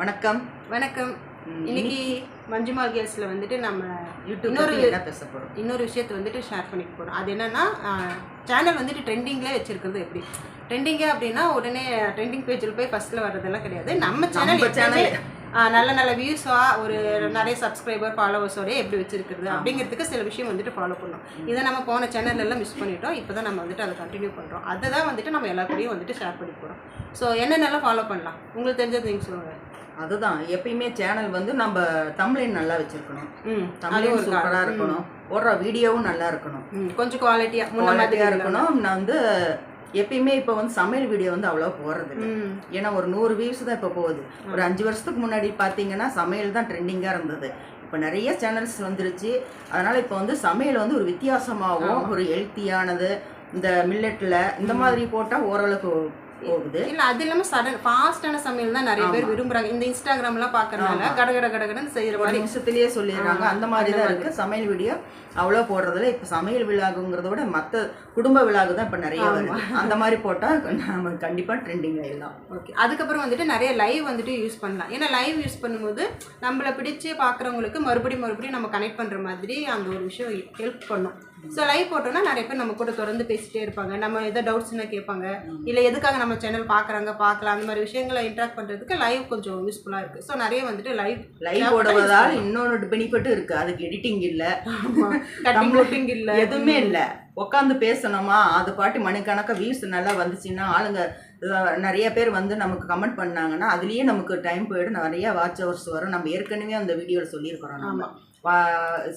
வணக்கம். வணக்கம். இன்னைக்கு மஞ்சுமால் கேர்ள்ஸில் வந்துட்டு நம்ம இன்னொரு பேச போறோம்? இன்னொரு விஷயத்தை வந்துட்டு ஷேர் பண்ணிக்க போகிறோம் அது என்னன்னா சேனல் வந்துட்டு ட்ரெண்டிங்லேயே வச்சிருக்கிறது எப்படி? ட்ரெண்டிங்கே அப்படின்னா உடனே ட்ரெண்டிங் பேஜில் போய் ஃபர்ஸ்ட்ல வர்றதெல்லாம் கிடையாது. நம்ம சேனல் channel. நல்ல நல்ல வியூஸாக ஒரு நிறைய சப்ஸ்கிரைபர் ஃபாலோவர்ஸோட எப்படி வச்சிருக்கிறது அப்படிங்கிறதுக்கு சில விஷயம் வந்துட்டு ஃபாலோ பண்ணோம். இதை நம்ம போன சேனல்ல எல்லாம் மிஸ் பண்ணிட்டோம். இப்போ தான் நம்ம வந்துட்டு அதை கண்டினியூ பண்ணுறோம் அதை தான் வந்துட்டு நம்ம எல்லாருக்கூடயும் வந்துட்டு ஷேர் பண்ணி போகிறோம் ஸோ என்னென்னலாம் ஃபாலோ பண்ணலாம்? உங்களுக்கு தெரிஞ்சது நீங்கள் சொல்லுங்கள் அதுதான். எப்பயுமே சேனல் வந்து நம்ம தமிழின் நல்லா வச்சிருக்கணும். தமிழும் ஒரு சூப்பரா காரணம். இருக்கணும். போடுற வீடியோவும் நல்லா இருக்கணும். கொஞ்சம் குவாலிட்டியாக குவாலிட்டியா இருக்கணும். நான் வந்து எப்பயுமே இப்போ வந்து சமையல் வீடியோ வந்து அவ்வளோ ம். ஏன்னா ஒரு நூறு வியூஸ் தான் இப்போ போகுது. ஒரு அஞ்சு வருஷத்துக்கு முன்னாடி பார்த்தீங்கன்னா சமையல் தான் ட்ரெண்டிங்காக இருந்தது. இப்போ நிறைய சேனல்ஸ் வந்துருச்சு. அதனால இப்போ வந்து சமையல் வந்து ஒரு வித்தியாசமாகவும் ஒரு ஹெல்த்தியானது இந்த மில்லட்டில் இந்த மாதிரி போட்டால் ஓரளவுக்கு போகுது. இல்ல அது இல்லாம சடன் ஃபாஸ்டான சமையல் தான் நிறைய பேர் விரும்புறாங்க. இந்த இன்ஸ்டாகிராம்லாம் பாக்குறதுனால கட கட கட கடன்னு செய்யற ஒரு மாதிரி. நிமிஷத்துலயே சொல்லிடுறாங்க. அந்த மாதிரி தான் இருக்கு. சமையல் வீடியோ அவ்வளோ போடுறதுல இப்போ சமையல் விழாகுங்கிறத விட மற்ற குடும்ப விழாகு தான் இப்போ நிறைய அந்த மாதிரி போட்டால் நம்ம கண்டிப்பாக ட்ரெண்டிங் ஆயிடலாம். ஓகே அதுக்கப்புறம் வந்துட்டு நிறைய லைவ் வந்துட்டு யூஸ் பண்ணலாம். ஏன்னா லைவ் யூஸ் பண்ணும்போது நம்மள பிடிச்சு பாக்குறவங்களுக்கு மறுபடியும் மறுபடியும் நம்ம கனெக்ட் பண்ற மாதிரி அந்த ஒரு விஷயம் ஹெல்ப் பண்ணும். ஸோ லைவ் போட்டோம்னா நிறைய பேர் நம்ம கூட தொடர்ந்து பேசிட்டே இருப்பாங்க. நம்ம எதோ டவுட்ஸ்னா கேட்பாங்க. இல்ல எதுக்காக நம்ம சேனல் பாக்குறாங்க பார்க்கலாம். அந்த மாதிரி விஷயங்களை இன்ட்ராக்ட் பண்றதுக்கு லைவ் கொஞ்சம் யூஸ்ஃபுல்லா இருக்கு. ஸோ நிறைய வந்துட்டு லைவ் லைவ் போடுவதால் இன்னொரு பெனிஃபிட் இருக்கு. அதுக்கு எடிட்டிங் இல்ல. கட்டிங் இல்ல. எதுவுமே இல்ல. உட்காந்து பேசணுமா? அது பாட்டு மணிக்கணக்காக வியூஸ் நல்லா வந்துச்சுன்னா ஆளுங்க நிறைய பேர் வந்து நமக்கு கமெண்ட் பண்ணாங்கன்னா அதுலயே நமக்கு டைம் போயிடும். நிறைய வாட்ச் ஹவர்ஸ் வரும். நம்ம ஏற்கனவே அந்த வீடியோவில் சொல்லியிருக்கிறோம் நம்ம.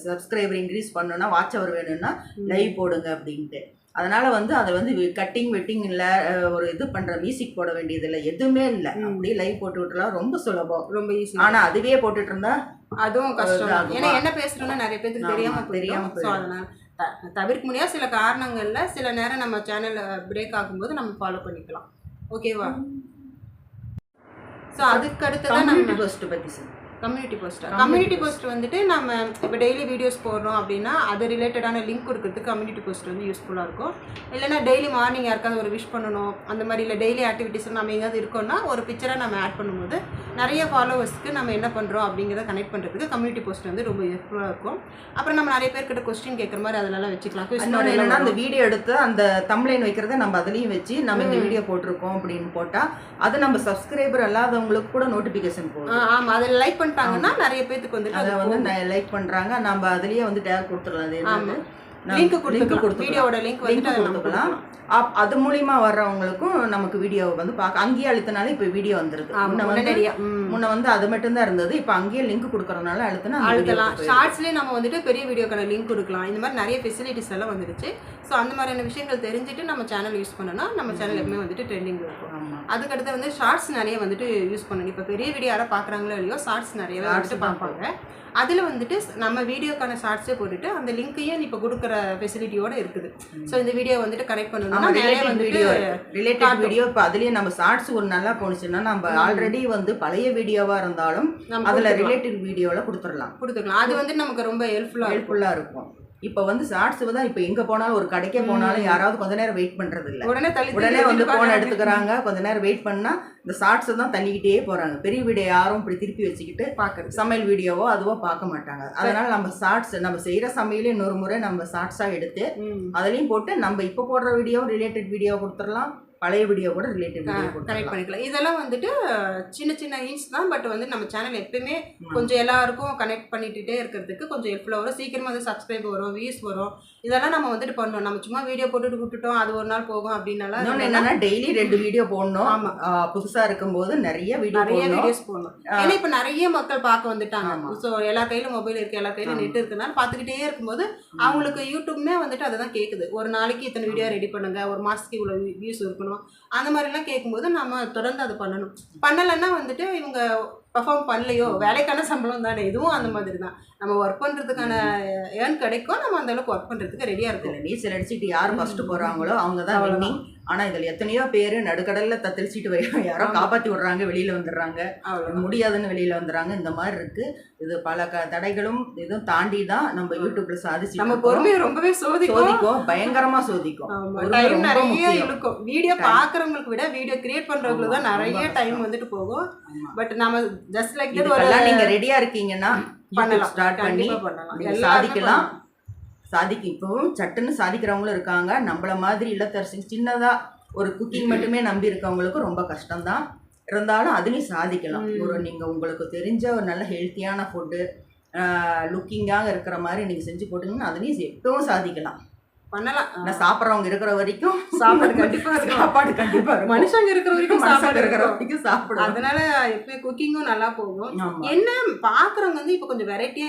சப்ஸ்கிரைபர் இன்க்ரீஸ் பண்ணணும்னா வாட்ச் ஹவர் வேணும்னா லைவ் போடுங்க அப்படின்ட்டு. அதனால வந்து அதை வந்து கட்டிங் வெட்டிங் இல்லை ஒரு இது பண்ற மியூசிக் போட வேண்டியது இல்லை. எதுவுமே இல்லை. அப்படியே லைவ் போட்டு விட்டுலாம் ரொம்ப சுலபம். ரொம்ப ஈஸி ஆனா அதுவே போட்டுட்டு இருந்தா அதுவும் கஷ்டம்? ஏன்னா என்ன பேசுறோம்னா நிறைய பேருக்கு தெரியாம தெரியாம அதனால த- தவிர்க்க முடியாத. சில காரணங்கள்ல சில நேரம் நம்ம சேனல் பிரேக் ஆகும்போது நம்ம ஃபாலோ பண்ணிக்கலாம். ஓகேவா? ஸோ அதுக்கு அடுத்ததான் கம்யூனிட்டி நம்ம போஸ்ட் பத்தி சொல்லு கம்யூனிட்டி போஸ்ட் கம்யூனிட்டி போஸ்ட் வந்துட்டு நம்ம இப்போ டெய்லி வீடியோஸ் போடுறோம் அப்படின்னா அது ரிலேட்டடான லிங்க் கொடுக்கறதுக்கு கம்யூனிட்டி போஸ்ட் வந்து யூஸ்ஃபுல்லாக இருக்கும். இல்லைன்னா டெய்லி மார்னிங் யாருக்காவது ஒரு விஷ் பண்ணணும் அந்த மாதிரி இல்லை டெய்லி ஆக்டிவிட்டீஸ் நம்ம எங்கேயாவது இருக்கோம்னா ஒரு பிக்சரை நம்ம ஆட் பண்ணும்போது நிறைய ஃபாலோவர்ஸ்க்கு நம்ம என்ன பண்ணுறோம் அப்படிங்கிறத கனெக்ட் பண்ணுறதுக்கு கம்யூனிட்டி போஸ்ட் வந்து ரொம்ப யூஸ்ஃபுல்லாக இருக்கும். அப்புறம் நம்ம நிறைய பேர்கிட்ட கொஸ்டின் கேட்குற மாதிரி அதிலலாம் வச்சுக்கலாம். என்னன்னா அந்த வீடியோ எடுத்து அந்த தம்ப்ளைன் வைக்கிறத நம்ம அதுலயும் வச்சு நம்ம இந்த வீடியோ போட்டிருக்கோம் அப்படின்னு போட்டா அது நம்ம சப்ஸ்கிரைபர் அல்லாதவங்களுக்கு கூட நோட்டிபிகேஷன் வரும். போகும் ஆ, ஆமா. அதில் லைக் பண்ணிட்டாங்கன்னா நிறைய பேர்த்துக்கு வந்துட்டு அதை வந்து லைக் பண்றாங்க. நம்ம அதுலயே வந்து டேக் கொடுத்துடலாம். அது லிங்க் கொடுத்துக்கலாம். வீடியோவோட லிங்க் வந்துட்டு கொடுத்துக்கலாம். அது மூலியமா வர்றவங்களுக்கும் நமக்கு வீடியோ வந்து பார்க்க அங்கேயே அழுத்தினாலே இப்போ வீடியோ வந்துருது. முன்ன வந்து அது மட்டும் தான் இருந்தது. இப்போ அங்கேயே லிங்க் கொடுக்கறதுனால அழுத்தினா அழுத்தலாம். ஷார்ட்ஸ்லேயே நம்ம வந்துட்டு பெரிய வீடியோக்கான லிங்க் கொடுக்கலாம். இந்த மாதிரி நிறைய ஃபெசிலிட்டிஸ் எல்லாம் வந்துருச்சு. ஸோ அந்த மாதிரியான விஷயங்கள் தெரிஞ்சுட்டு நம்ம சேனல் யூஸ் பண்ணோம்னா நம்ம சேனல் எப்பவுமே வந்துட்டு ட்ரெண்டிங் இருக்கும். அதுக்கடுத்து வந்து ஷார்ட்ஸ் நிறைய வந்துட்டு யூஸ் பண்ணணும். இப்போ பெரிய வீடியோ யாராவது பார்க்குறாங்களோ இல்லையோ ஷார்ட்ஸ் Shorts வந்துட்டு பார்ப்பாங்க. அதில் வந்துட்டு நம்ம வீடியோக்கான ஷார்ட்ஸே போட்டுட்டு அந்த லிங்க்கையும் இப்போ கொடுக்குற ஃபெசிலிட்டியோட இருக்குது. ஸோ இந்த வீடியோ வந்துட்டு கனெக்ட் பண்ணணும்னா நிறைய வீடியோ ரிலேட்டட். வீடியோ இப்போ அதுலயே நம்ம ஷார்ட்ஸ் ஒரு நல்லா போணுச்சுன்னா நம்ம ஆல்ரெடி வந்து பழைய வீடியோவா இருந்தாலும் அதுல. ரிலேட்டட் வீடியோல கொடுத்துடலாம். கொடுத்துக்கலாம். அது வந்து நமக்கு ரொம்ப ஹெல்ப்ஃபுல்லாக இருக்கும். ஹெல்ப்ஃபுல்லா இருக்கும். இப்போ வந்து ஷார்ட்ஸ் தான் இப்போ எங்க போனாலும் ஒரு கடைக்கே போனாலும் யாராவது கொஞ்ச நேரம் வெயிட் பண்றது இல்ல உடனே தள்ளி உடனே வந்து பார்க்க போன் ஆரம்பிச்சு- எடுத்துக்கிறாங்க. கொஞ்ச நேரம் வெயிட் பண்ணா இந்த ஷார்ட்ஸ் தான் தள்ளிக்கிட்டே போறாங்க. பெரிய வீடியோ யாரும் இப்படி திருப்பி வச்சுக்கிட்டு பார்க்கறது சமையல் வீடியோவோ அதுவோ பார்க்க மாட்டாங்க. அதனால நம்ம ஷார்ட்ஸ் நம்ம செய்யற சமையலே இன்னொரு முறை நம்ம ஷார்ட்ஸா எடுத்து அதுலயும் போட்டு நம்ம இப்போ போடுற வீடியோ ரிலேட்டட் வீடியோ கொடுத்துடலாம். பழைய வீடியோ கூட ரிலேட்டட் வீடியோ கனெக்ட் பண்ணிக்கலாம். இதெல்லாம் வந்துட்டு சின்ன சின்ன ஹிண்ட்ஸ் தான் பட் வந்து நம்ம சேனல் எப்பயுமே கொஞ்சம் எல்லாருக்கும் கனெக்ட் பண்ணிட்டுட்டே இருக்கிறதுக்கு கொஞ்சம் ஹெல்ப்ஃபுல்லாக வரும். சீக்கிரமாக வந்து சப்ஸ்கிரைப் வரும் வியூஸ் வரும். இதெல்லாம் நம்ம வந்துட்டு பண்ணணும் நம்ம சும்மா வீடியோ போட்டுட்டு விட்டுட்டோம் அது ஒரு நாள் போகும் அப்படின்னால என்னன்னா டெய்லி ரெண்டு வீடியோ போடணும். ஆமா. ஆ, புதுசா இருக்கும்போது நிறைய வீடியோ நிறைய வீடியோஸ் போடணும். ஏன்னா இப்போ நிறைய மக்கள் பார்க்க வந்துட்டாங்க. ஸோ எல்லா கையிலும் மொபைல் இருக்கு எல்லா கையிலும் நெட் இருக்குனால பார்த்துக்கிட்டே இருக்கும்போது அவங்களுக்கு யூடியூப்மே வந்துட்டு அதை தான் கேட்குது ஒரு நாளைக்கு இத்தனை வீடியோ ரெடி பண்ணுங்க ஒரு மாசத்துக்கு இவ்வளோ வியூஸ் இருக்கணும் அந்த மாதிரிலாம் கேட்கும்போது நம்ம தொடர்ந்து அது பண்ணணும். பண்ணலைன்னா வந்துட்டு இவங்க பர்ஃபார்ம் பண்ணலையோ வேலைக்கான சம்பளம் தானே இதுவும் அந்த மாதிரி தான் நம்ம ஒர்க் பண்ணுறதுக்கான ஏர்ன் கிடைக்கும் நம்ம அந்த அளவுக்கு ஒர்க் பண்ணுறதுக்கு ரெடியாக இருக்கும். நீச்சல் அடிச்சுட்டு யார் ஃபஸ்ட்டு போகிறாங்களோ அவங்க தான் ஆனா இதுல எத்தனையோ பேர் நடுக்கடல்ல தத்தளிச்சிட்டு வை- யாரோ காப்பாத்தி விடுறாங்க வெளியில வந்துடுறாங்க. முடியாதுன்னு வெளியில வந்துடுறாங்க. இந்த மாதிரி இருக்கு. இது பல க தடைகளும் இதுவும் தாண்டி தான் நம்ம யூடியூப்ல சாதிச்சு நம்ம பொறுமையை ரொம்பவே சோதிக்கும் பயங்கரமா சோதிக்கும். டைம் நிறைய. இழுக்கும். வீடியோ பாக்குறவங்களுக்கு விட வீடியோ கிரியேட் பண்றவங்களுக்கு தான் நிறைய டைம். வந்துட்டு போகும். பட் நம்ம ஜஸ்ட் லைக் நீங்க ரெடியா இருக்கீங்கன்னா பண்ணலாம். ஸ்டார்ட் பண்ணி பண்ணலாம். சாதிக்கலாம். சாதிக்க இப்பவும் சட்டுன்னு சாதிக்கிறவங்களும் இருக்காங்க. நம்மள மாதிரி இல்லத்தரசி சின்னதா ஒரு குக்கிங் மட்டுமே நம்பி இருக்கவங்களுக்கு ரொம்ப கஷ்டம்தான். இருந்தாலும் அதுலயும் சாதிக்கலாம். ஒரு நீங்க உங்களுக்கு தெரிஞ்ச ஒரு நல்ல ஹெல்த்தியான ஃபுட்டு லுக்கிங்காக இருக்கிற மாதிரி நீங்க செஞ்சு போட்டீங்கன்னா அதுலயும் எப்பவும் சாதிக்கலாம். பண்ணலாம். நான் சாப்பிட்றவங்க இருக்கிற வரைக்கும் சாப்பாடு கண்டிப்பா. சாப்பாடு கண்டிப்பா மனுஷங்க இருக்கிற வரைக்கும் சாப்பாடு இருக்கிற வரைக்கும் சாப்பிடுவோம் அதனால எப்பவுமே குக்கிங்கும் நல்லா போகும். என்ன பாக்குறவங்க வந்து இப்ப கொஞ்சம் வெரைட்டியா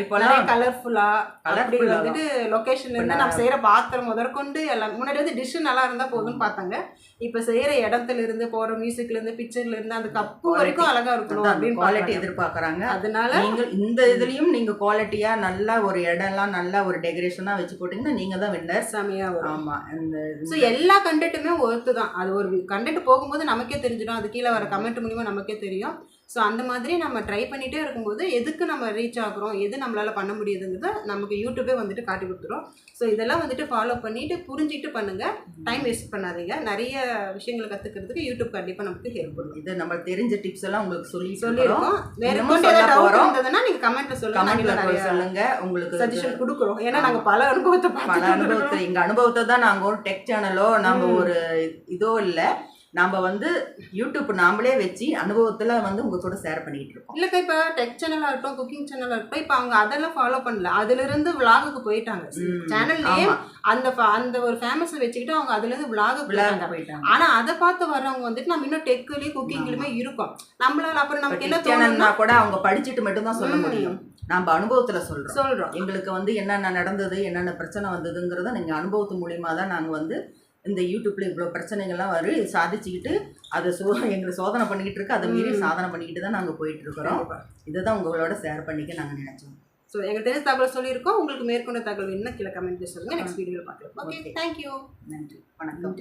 இப்போலாம் கலர்ஃபுல்லா அப்படி வந்துட்டு லொகேஷன்ல இருந்து நம்ம செய்யற பாத்திரம் முதற்கொண்டு எல்லாம் முன்னாடி வந்து டிஷ் நல்லா இருந்தா போதும்னு பார்த்தாங்க. இப்ப செய்யற இடத்துல இருந்து போற மியூசிக்ல இருந்து பிக்சர்ல இருந்து அந்த கப்பு. வரைக்கும் அழகா இருக்கணும் அப்படின்னு குவாலிட்டி பார்க்கறாங்க. எதிர்பார்க்கறாங்க. அதனால நீங்க இந்த இதுலயும் நீங்க குவாலிட்டியா நல்லா ஒரு இடம்லாம் நல்லா ஒரு டெக்கரேஷனா வச்சு போட்டீங்கன்னா நீங்க தான் வின்னர் செமையா வரும். ஆமா இந்த ஸோ எல்லா கண்டென்ட்டுமே ஒர்த்து தான். அது ஒரு கண்டென்ட் போகும்போது நமக்கே தெரிஞ்சிடும். அது கீழே வர கமெண்ட் மூலியமா நமக்கே தெரியும். ஸோ அந்த மாதிரி நம்ம ட்ரை பண்ணிட்டே இருக்கும்போது எதுக்கு நம்ம ரீச் ஆகுறோம்? எது நம்மளால பண்ண முடியுதுங்கிறத நமக்கு யூடியூபே வந்துட்டு காட்டி கொடுத்துரும். ஸோ இதெல்லாம் வந்துட்டு ஃபாலோ பண்ணிட்டு புரிஞ்சுட்டு பண்ணுங்க. டைம் வேஸ்ட் பண்ணாதீங்க. நிறைய விஷயங்களை கத்துக்கிறதுக்கு யூடியூப் கண்டிப்பா நமக்கு ஹெல்ப் பண்ணும். இது நம்ம தெரிஞ்ச டிப்ஸ் எல்லாம் உங்களுக்கு சொல்லி சொல்லியிருக்கோம். வேற டவுட். இருந்ததுன்னா நீங்க கமெண்ட்ல சொல்லுங்க. நாங்க கமெண்ட்ல இன்னும் நிறைய சொல்லுங்க. உங்களுக்கு சஜஷன் கொடுக்குறோம். ஏன்னா நாங்க பல அனுபவத்தை பல அனுபவத்தை எங்க அனுபவத்தை தான் நாங்க ஒரு டெக் சேனலோ ம். ஒரு இதோ இல்ல. நாம வந்து யூடியூப் நாமளே வச்சு அனுபவத்துல வந்து உங்க கூட ஷேர் பண்ணிட்டு இருக்கோம். இல்லக்கா இப்போ டெக் சேனலாக இருக்கட்டும் குக்கிங் சேனலாக இருக்கட்டும் இப்போ அவங்க அதெல்லாம் ஃபாலோ பண்ணல. அதுல இருந்து விலாகுக்கு போயிட்டாங்க. சேனல் நேம் அந்த அந்த ஒரு ஃபேமஸை வச்சுக்கிட்டு அவங்க அதுல இருந்து விலாக விளையாட போயிட்டாங்க. போயிட்டாங்க. ஆனா அதை பார்த்து வர்றவங்க வந்துட்டு நம்ம இன்னும் டெக்லயும் குக்கிங்லயுமே இருக்கோம். நம்மளால அப்புறம் நமக்கு என்ன தோணும்னா கூட அவங்க படிச்சுட்டு மட்டும் தான் சொல்ல. முடியும். நம்ம அனுபவத்துல சொல்றோம். சொல்றோம். எங்களுக்கு வந்து என்னென்ன நடந்தது என்னென்ன பிரச்சனை வந்ததுங்கிறத நீங்கள் அனுபவத்து மூலியமாக தான் நாங்கள் வந்து இந்த யூடியூப்ல இவ்வளோ பிரச்சனைகள்லாம் வரும் சாதிச்சுக்கிட்டு அதை சோ எங்களை சோதனை பண்ணிக்கிட்டு இருக்கு. அதை மீறி. சாதனை பண்ணிக்கிட்டு தான் நாங்கள் போயிட்டு இருக்கிறோம். இதை தான் உங்களோட ஷேர் பண்ணிக்க நாங்கள் நினைச்சோம். ஸோ எங்களுக்கு தெரிஞ்ச தகவல் சொல்லியிருக்கோம். உங்களுக்கு மேற்கொண்ட தகவல் என்ன? கீழே கமெண்ட்ல சொல்லுங்க. நெக்ஸ்ட் வீடியோவில் பார்க்கலாம். ஓகே. தேங்க்யூ நன்றி. வணக்கம்.